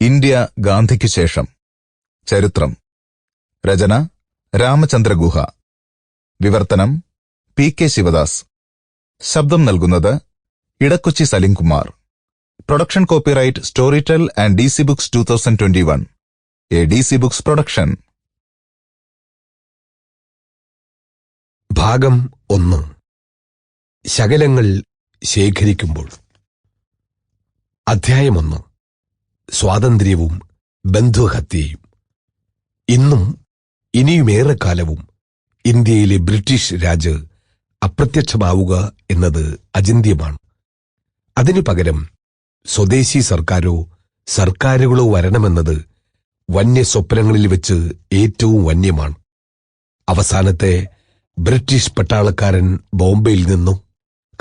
India ഗാന്ധിക്ക് ശേഷം. ചരിത്രം. രചന രാമചന്ദ്രഗുഹ. വിവർത്തനം പി കെ ശിവദാസ്. ശബ്ദം നൽകുന്നത് Edakochi Salimkumar. Production copyright Tel and D C Books two thousand twenty one. A D C Books production. ഭാഗം ഒന്ന്. ശകലങ്ങൾ ശേഖരിക്കുമ്പോൾ. അധ്യായമൊന്നും സ്വാതന്ത്ര്യവും ബന്ധുഹത്യയും. ഇന്നും ഇനിയുമേറെ കാലവും ഇന്ത്യയിലെ ബ്രിട്ടീഷ് രാജ് അപ്രത്യക്ഷമാവുക എന്നത് അചിന്ത്യമാണ്. അതിനു പകരം സ്വദേശി സർക്കാരോ സർക്കാരുകളോ വരണമെന്നത് വന്യ സ്വപ്നങ്ങളിൽ വെച്ച് ഏറ്റവും വന്യമാണ്. അവസാനത്തെ ബ്രിട്ടീഷ് പട്ടാളക്കാരൻ ബോംബെയിൽ നിന്നോ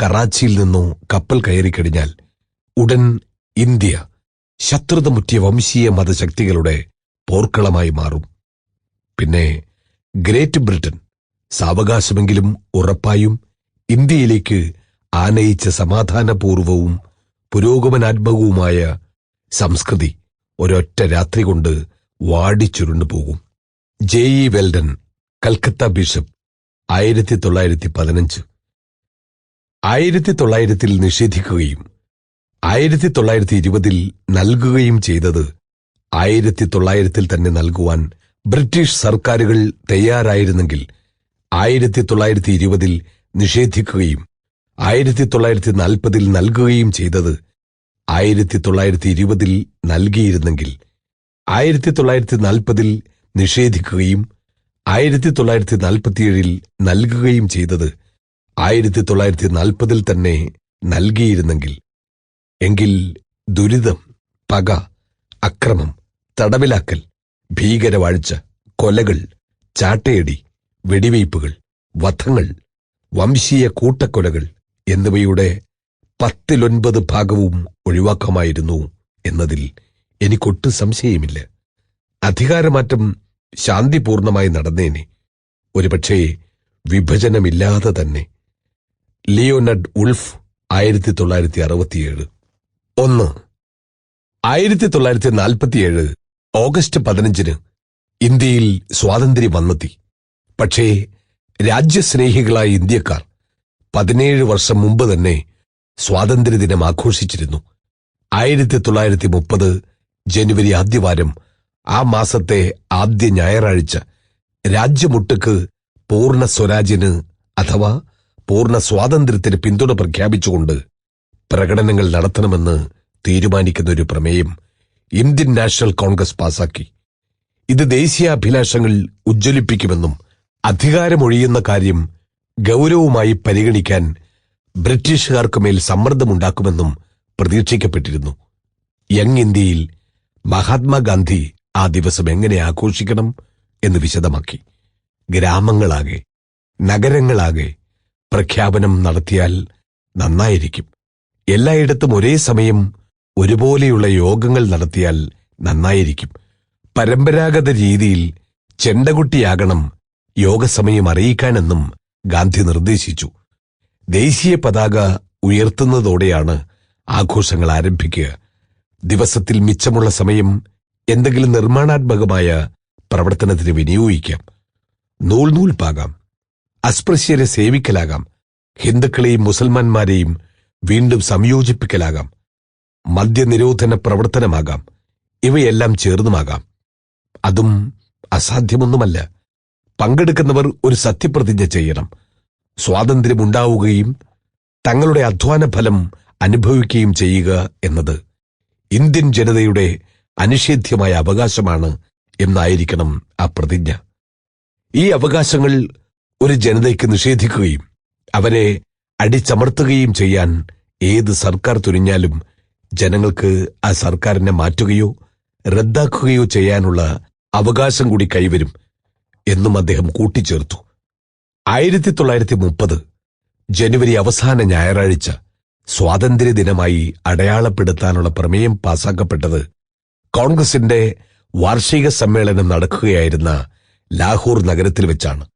കറാച്ചിയിൽ നിന്നോ കപ്പൽ കയറിക്കഴിഞ്ഞാൽ ഉടൻ ഇന്ത്യ ശത്രുതമുറ്റിയ വംശീയ മതശക്തികളുടെ പോർക്കളമായി മാറും. പിന്നെ ഗ്രേറ്റ് ബ്രിട്ടൻ സാവകാശമെങ്കിലും ഉറപ്പായും ഇന്ത്യയിലേക്ക് ആനയിച്ച സമാധാനപൂർവവും പുരോഗമനാത്മകവുമായ സംസ്കൃതി ഒരൊറ്റ രാത്രി കൊണ്ട് വാടിച്ചുരുണ്ടു പോകും. J E Welldon Calcutta bishop ആയിരത്തി തൊള്ളായിരത്തി പതിനഞ്ച് ആയിരത്തി തൊള്ളായിരത്തിൽ നിഷേധിക്കുകയും ആയിരത്തി തൊള്ളായിരത്തി ഇരുപതിൽ നൽകുകയും ചെയ്തത് ആയിരത്തി തൊള്ളായിരത്തിൽ തന്നെ നൽകുവാൻ ബ്രിട്ടീഷ് സർക്കാരുകൾ തയ്യാറായിരുന്നെങ്കിൽ ആയിരത്തി തൊള്ളായിരത്തി ഇരുപതിൽ നിഷേധിക്കുകയും ആയിരത്തി തൊള്ളായിരത്തി നാൽപ്പതിൽ നൽകുകയും ചെയ്തത് ആയിരത്തി തൊള്ളായിരത്തി ഇരുപതിൽ നൽകിയിരുന്നെങ്കിൽ ആയിരത്തി തൊള്ളായിരത്തി നാൽപ്പതിൽ നിഷേധിക്കുകയും ആയിരത്തി തൊള്ളായിരത്തി നാൽപ്പത്തിയേഴിൽ നൽകുകയും ചെയ്തത് ആയിരത്തി തൊള്ളായിരത്തി നാൽപ്പതിൽ തന്നെ നൽകിയിരുന്നെങ്കിൽ എങ്കിൽ ദുരിതം പക അക്രമം തടവിലാക്കൽ ഭീകരവാഴ്ച കൊലകൾ ചാട്ടയടി വെടിവയ്പ്പുകൾ വധങ്ങൾ വംശീയ കൂട്ടക്കൊലകൾ എന്നിവയുടെ പത്തിലൊൻപത് ഭാഗവും ഒഴിവാക്കാമായിരുന്നു എന്നതിൽ എനിക്കൊട്ടും സംശയമില്ല. അധികാരമാറ്റം ശാന്തിപൂർണമായി നടന്നേനെ. ഒരുപക്ഷേ വിഭജനമില്ലാതെ തന്നെ. ലിയോനഡ് ഉൾഫ് ആയിരത്തി തൊള്ളായിരത്തി അറുപത്തിയേഴ് ഒന്ന്. ആയിരത്തി തൊള്ളായിരത്തി നാൽപ്പത്തിയേഴ് ഓഗസ്റ്റ് പതിനഞ്ചിന് ഇന്ത്യയിൽ സ്വാതന്ത്ര്യം വന്നെത്തി. പക്ഷേ രാജ്യസ്നേഹികളായ ഇന്ത്യക്കാർ പതിനേഴ് വർഷം മുമ്പ് തന്നെ സ്വാതന്ത്ര്യദിനം ആഘോഷിച്ചിരുന്നു. ആയിരത്തി തൊള്ളായിരത്തി മുപ്പത് ജനുവരി ആദ്യവാരം ആ മാസത്തെ ആദ്യ ഞായറാഴ്ച രാജ്യമുട്ടുക്ക് പൂർണ സ്വരാജിന് അഥവാ പൂർണ സ്വാതന്ത്ര്യത്തിന് പിന്തുണ പ്രഖ്യാപിച്ചുകൊണ്ട് പ്രകടനങ്ങൾ നടത്തണമെന്ന് തീരുമാനിക്കുന്ന ഒരു പ്രമേയം ഇന്ത്യൻ നാഷണൽ കോൺഗ്രസ് പാസാക്കി. ഇത് ദേശീയ അഭിലാഷങ്ങൾ ഉജ്ജ്വലിപ്പിക്കുമെന്നും അധികാരമൊഴിയുന്ന കാര്യം ഗൗരവമായി പരിഗണിക്കാൻ ബ്രിട്ടീഷുകാർക്ക് മേൽ സമ്മർദ്ദമുണ്ടാക്കുമെന്നും പ്രതീക്ഷിക്കപ്പെട്ടിരുന്നു. യങ് ഇന്ത്യയിൽ മഹാത്മാഗാന്ധി ആ ദിവസം എങ്ങനെ ആഘോഷിക്കണം എന്ന് വിശദമാക്കി. ഗ്രാമങ്ങളാകെ നഗരങ്ങളാകെ പ്രഖ്യാപനം നടത്തിയാൽ നന്നായിരിക്കും. എല്ലായിടത്തും ഒരേ സമയം ഒരുപോലെയുള്ള യോഗങ്ങൾ നടത്തിയാൽ നന്നായിരിക്കും. പരമ്പരാഗത രീതിയിൽ ചെണ്ടകുട്ടിയാകണം യോഗസമയം അറിയിക്കാനെന്നും ഗാന്ധി നിർദ്ദേശിച്ചു. ദേശീയ പതാക ഉയർത്തുന്നതോടെയാണ് ആഘോഷങ്ങൾ ആരംഭിക്കുക. ദിവസത്തിൽ മിച്ചമുള്ള സമയം എന്തെങ്കിലും നിർമ്മാണാത്മകമായ പ്രവർത്തനത്തിന് വിനിയോഗിക്കാം. നൂൽ നൂൽപ്പാകാം അസ്പൃശ്യരെ സേവിക്കലാകാം. ഹിന്ദുക്കളെയും മുസൽമാന്മാരെയും വീണ്ടും സംയോജിപ്പിക്കലാകാം. മദ്യനിരോധന പ്രവർത്തനമാകാം ഇവയെല്ലാം ചേർന്നുമാകാം. അതും അസാധ്യമൊന്നുമല്ല. പങ്കെടുക്കുന്നവർ ഒരു സത്യപ്രതിജ്ഞ ചെയ്യണം. സ്വാതന്ത്ര്യമുണ്ടാവുകയും തങ്ങളുടെ അധ്വാന ഫലം അനുഭവിക്കുകയും ചെയ്യുക എന്നത് ഇന്ത്യൻ ജനതയുടെ അനിഷേധ്യമായ അവകാശമാണ് എന്നായിരിക്കണം ആ പ്രതിജ്ഞ. ഈ അവകാശങ്ങൾ ഒരു ജനതയ്ക്ക് നിഷേധിക്കുകയും അവരെ അടിച്ചമർത്തുകയും ചെയ്യാൻ ഏത് സർക്കാർ തുനിഞ്ഞാലും ജനങ്ങൾക്ക് ആ സർക്കാരിനെ മാറ്റുകയോ റദ്ദാക്കുകയോ ചെയ്യാനുള്ള അവകാശം കൂടി കൈവരും എന്നും അദ്ദേഹം കൂട്ടിച്ചേർത്തു. ആയിരത്തി തൊള്ളായിരത്തി മുപ്പത് ജനുവരി അവസാന ഞായറാഴ്ച സ്വാതന്ത്ര്യ ദിനമായി അടയാളപ്പെടുത്താനുള്ള പ്രമേയം പാസാക്കപ്പെട്ടത് കോൺഗ്രസിന്റെ വാർഷിക സമ്മേളനം നടക്കുകയായിരുന്ന ലാഹോർ നഗരത്തിൽ വെച്ചാണ്.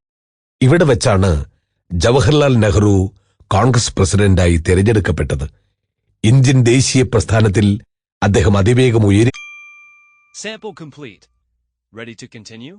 ഇവിടെ വെച്ചാണ് ജവഹർലാൽ നെഹ്റു കോൺഗ്രസ് പ്രസിഡന്റായി തിരഞ്ഞെടുക്കപ്പെട്ടത് ഇന്ത്യൻ ദേശീയ പ്രസ്ഥാനത്തിൽ അദ്ദേഹം അതിവേഗം ഉയരി Sample complete. Ready to continue?